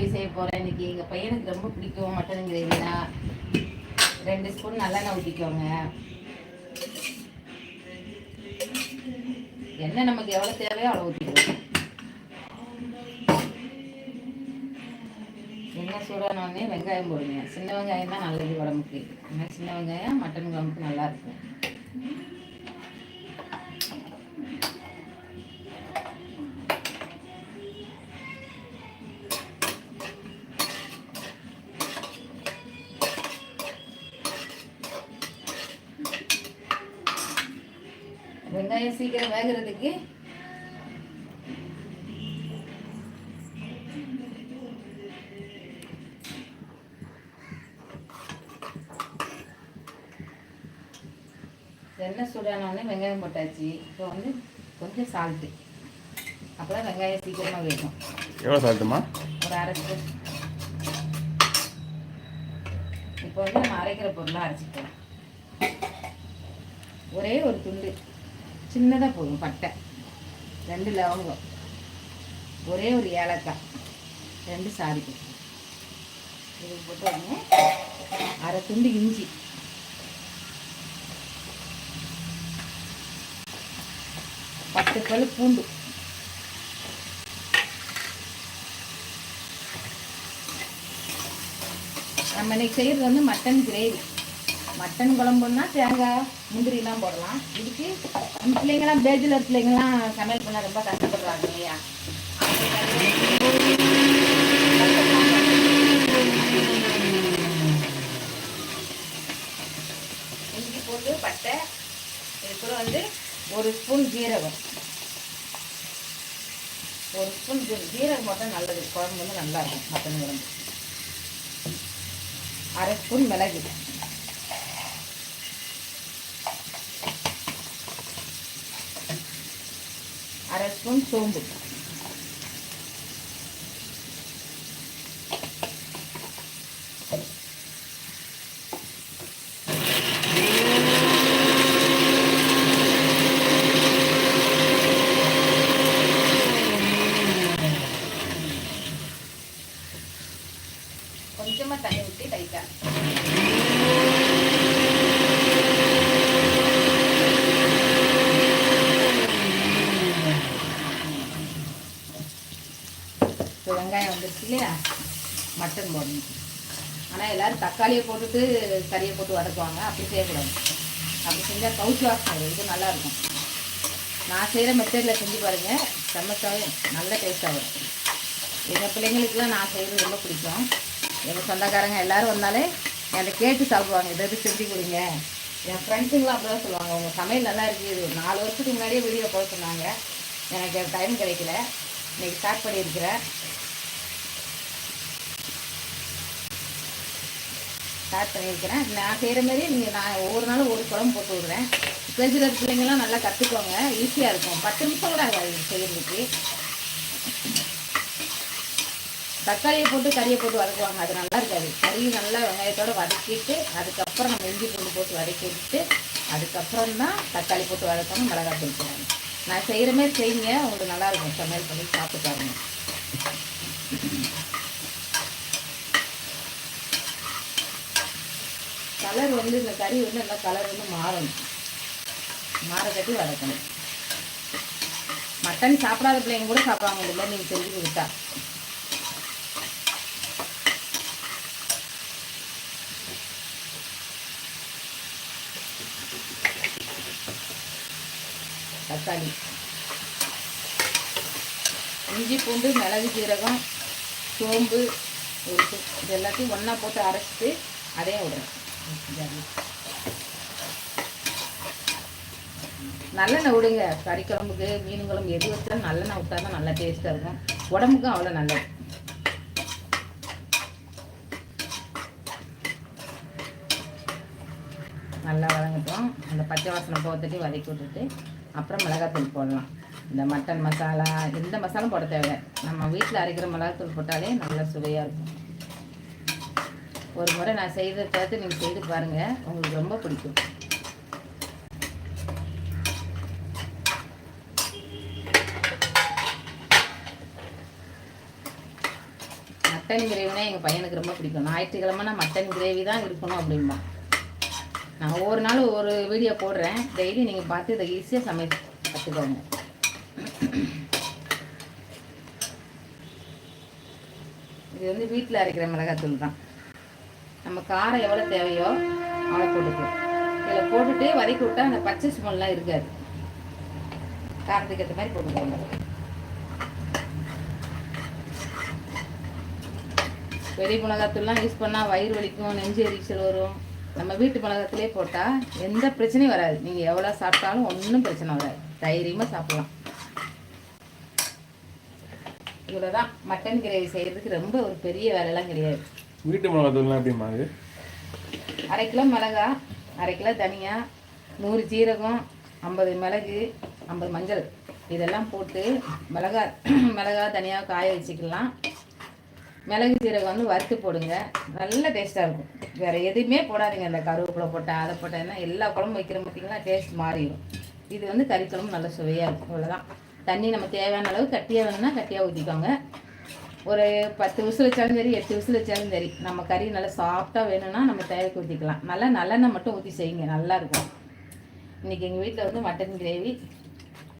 Gravy செய்ய போகிறேன் இன்னைக்கு. எங்கள் பையனுக்கு ரொம்ப பிடிக்கும் மட்டன் கிரேவினா. ரெண்டு ஸ்பூன் நல்லெண்ணெய் ஊற்றிக்கோங்க எண்ணெய் நமக்கு எவ்வளோ தேவையோ அவ்வளோ ஊற்றிக்கோங்க எண்ணெய் சூடானோடனே வெங்காயம் போடுங்க. சின்ன வெங்காயம் தான் நல்லது உடம்புக்கு. ஏன்னா சின்ன வெங்காயம் மட்டன் குழம்புக்கு நல்லா வெங்காயம் சீக்கிரம் வேகிறதுக்கு. எண்ணெய் சூடானோடனே வெங்காயம் போட்டாச்சு. இப்போ வந்து கொஞ்சம் சால்ட்டு அப்போதான் வெங்காயம் சீக்கிரமாக வேகும். எவ்வளோ சால்ட்டுமா ஒரு அரை ஸ்பூன் இப்போ வந்து நம்ம அரைக்கிற பொருளாக அரைச்சிக்கலாம். ஒரே ஒரு துண்டு. சின்னதாக போதும் பட்டை. ரெண்டு லவங்கம். ஒரே ஒரு ஏலக்காய். ரெண்டு சாரி இது போட்டு உடனே அரை துண்டு இஞ்சி. பத்து பல் பூண்டு. நம்ம இன்னைக்கு செய்கிறது வந்து மட்டன் கிரேவி மட்டன் குழம்புன்னா தேங்காய் முந்திரிலாம் போடலாம். இதுக்கு நம்ம பிள்ளைங்களாம் பேஜில் பிள்ளைங்களாம் சமையல் பண்ண ரொம்ப கஷ்டப்படுறாங்க இல்லையா? இஞ்சி போட்டு பட்டை இதுக்கப்புறம் வந்து ஒரு ஸ்பூன் ஜீரகம். ஒரு ஸ்பூன் ஜீ- ஜீரகம் போட்டால் நல்லது. குழம்பு வந்து நல்லா இருக்கும் மட்டன் குழம்பு. அரை ஸ்பூன் மிளகு. அரை ஸ்பூன் சோம்பு கொஞ்சமா தண்ணி ஊற்றி இப்போ வெங்காயம் வந்துருச்சு இல்லையா? மட்டன் போடணும். ஆனால் எல்லோரும் தக்காளியை போட்டுட்டு கறியை போட்டு வதக்குவாங்க. அப்படி செய்யக்கூடாது. அப்படி செஞ்சால் கவுச்சு வாசனை இது நல்லாயிருக்கும். நான் செய்கிற மெத்தடில் செஞ்சு பாருங்கள் செம்மச்சாவே நல்ல டேஸ்ட்டாக இருக்கும் எங்கள் பிள்ளைங்களுக்குலாம் நான் செய்கிறது ரொம்ப பிடிக்கும். எங்கள் சொந்தக்காரங்க எல்லோரும் வந்தாலே என்னை கேட்டு சாப்பிடுவாங்க. இதை இது செஞ்சு கொடுங்க. என் ஃப்ரெண்ட்ஸுங்களாம் அப்படி தான் சொல்லுவாங்க. உங்கள் சமையல் நல்லா இருக்குது. நாலு வருஷத்துக்கு முன்னாடியே வீடியோ போட சொன்னாங்க. எனக்கு டைம் கிடைக்கல. இன்றைக்கி ஸ்டார்ட் பண்ணியிருக்கிறேன். ஸ்டார்ட் பண்ணியிருக்கிறேன். நான் செய்கிற மாதிரி நீங்கள் நான் ஒவ்வொரு நாளும் ஒரு குழம்பு போட்டு விடுறேன். பேச்சுலர் பிள்ளைங்களாம் நல்லா கற்றுக்கோங்க ஈஸியாக இருக்கும். பத்து நிமிஷம் கூட ஆகாது செய்கிறதுக்கு செய்யறதுக்கு. தக்காளியை போட்டு கறியை போட்டு வதக்குவாங்க. அது நல்லா இருக்காது. கறி நல்லா வெங்காயத்தோட வதக்கிட்டு அதுக்கப்புறம் நம்ம இஞ்சி பூண்டு போட்டு வதக்கி விட்டுட்டு அதுக்கப்புறம் தான் தக்காளி போட்டு வதக்கணும் மிளகாய் தூள் நான் செய்கிற மாதிரி செய்யுங்க. உங்களுக்கு நல்லா இருக்கும். சமையல் பண்ணி சாப்பிட்டு பாருங்கள் கலர் வந்து இந்த கறி வந்து நல்லா கலர் வந்து மாறணும். மாற கட்டி வதக்கணும். மட்டன் சாப்பிடாத பிள்ளைங்க கூட சாப்பிடுவாங்க இல்லை நீங்கள் செஞ்சு கொடுத்தா. தக்காளி. இஞ்சி பூண்டு மிளகு சீரகம் சோம்பு இது எல்லாத்தையும் ஒன்றா போட்டு அரைச்சிட்டு அதையும் விடுறேன் நல்லெண்ணெய் விடுங்க. கறி குழம்புக்கு மீன் குழம்பு எது வச்சாலும் நல்லெண்ணெய் விட்டா தான் நல்லா டேஸ்ட்டாக இருக்கும். உடம்புக்கும் அவ்வளோ நல்லது. நல்லா வதங்கட்டும். அந்த பச்சை வாசனை போகத்தட்டி வதக்கி விட்டுட்டு அப்புறம் மிளகாத்தூள் போடலாம். இந்த மட்டன் மசாலா எந்த மசாலும் போட தேவை நம்ம வீட்டில் அரைக்கிற மிளகாத்தூள் போட்டாலே நல்ல சுவையாக இருக்கும். ஒரு முறை நான் செய்ததை பார்த்து நீங்கள் செய்து பாருங்கள் உங்களுக்கு ரொம்ப பிடிக்கும். மட்டன் கிரேவினா எங்கள் பையனுக்கு ரொம்ப பிடிக்கும். ஞாயிற்றுக்கிழமைனா மட்டன் கிரேவி தான் இருக்கணும் அப்படின்பா நான் ஒவ்வொரு நாள் ஒரு வீடியோ போடுறேன். டெய்லி நீங்கள் பார்த்து இதை ஈஸியாக சமை கற்றுக்கோங்க இது வந்து வீட்டில் அரைக்கிற மிளகாத்தூள் தான். நம்ம காரம் எவ்வளோ தேவையோ அவ்வளோ போட்டுக்கலாம். இதில் போட்டுட்டு வதக்கி விட்டா அந்த பச்சை ஸ்மெல்லாம் இருக்காது. காரத்துக்கு ஏற்ற மாதிரி போட்டுக்கோங்க. வெளி மிளகாத்தூள்லாம் யூஸ் பண்ணால் வயிறு வலிக்கும் நெஞ்சு எரிச்சல் வரும். நம்ம வீட்டு மிளகாத்துலேயே போட்டால் எந்த பிரச்சனையும் வராது. நீங்கள் எவ்வளோ சாப்பிட்டாலும் ஒன்றும் பிரச்சனை வராது. தைரியமாக சாப்பிட்லாம். இவ்வளோ தான் மட்டன் கிரேவி செய்கிறதுக்கு ரொம்ப ஒரு பெரிய வேலைலாம் கிடையாது. வீட்டு மிளகாத்தூள்லாம் எப்படிம்மா இது? அரை கிலோ மிளகா அரை கிலோ தனியா நூறு ஜீரகம் ஐம்பது மிளகு ஐம்பது மஞ்சள். இதெல்லாம் போட்டு மிளகா மிளகா தனியாக காய வச்சுக்கலாம். மிளகு ஜீரகம் வந்து வறுத்து போடுங்க. நல்ல டேஸ்ட்டாக இருக்கும். வேறு எதுவுமே போடாதீங்க. இந்த கருவேப்பிலை போட்டால் அதை போட்டேன்னா எல்லா குழம்பு வைக்கிற பார்த்தீங்கன்னா டேஸ்ட் மாறிடும். இது வந்து கறி குழம்பு நல்ல சுவையாக இருக்கும். இவ்வளோதான் தண்ணி நம்ம தேவையான அளவு கட்டியாக வேணும்னா கட்டியாக ஊற்றிக்கோங்க ஒரு பத்து விசில் வச்சாலும் சரி எட்டு விசில் வச்சாலும் சரி நம்ம கறி நல்லா சாஃப்டாக வேணும்னா நம்ம தயாரிக்க ஊற்றிக்கலாம் நல்லா நல்லெண்ணெய் மட்டும் ஊற்றி செய்யுங்க நல்லா இருக்கும். இன்றைக்கி எங்கள் வீட்டில் வந்து மட்டன் கிரேவி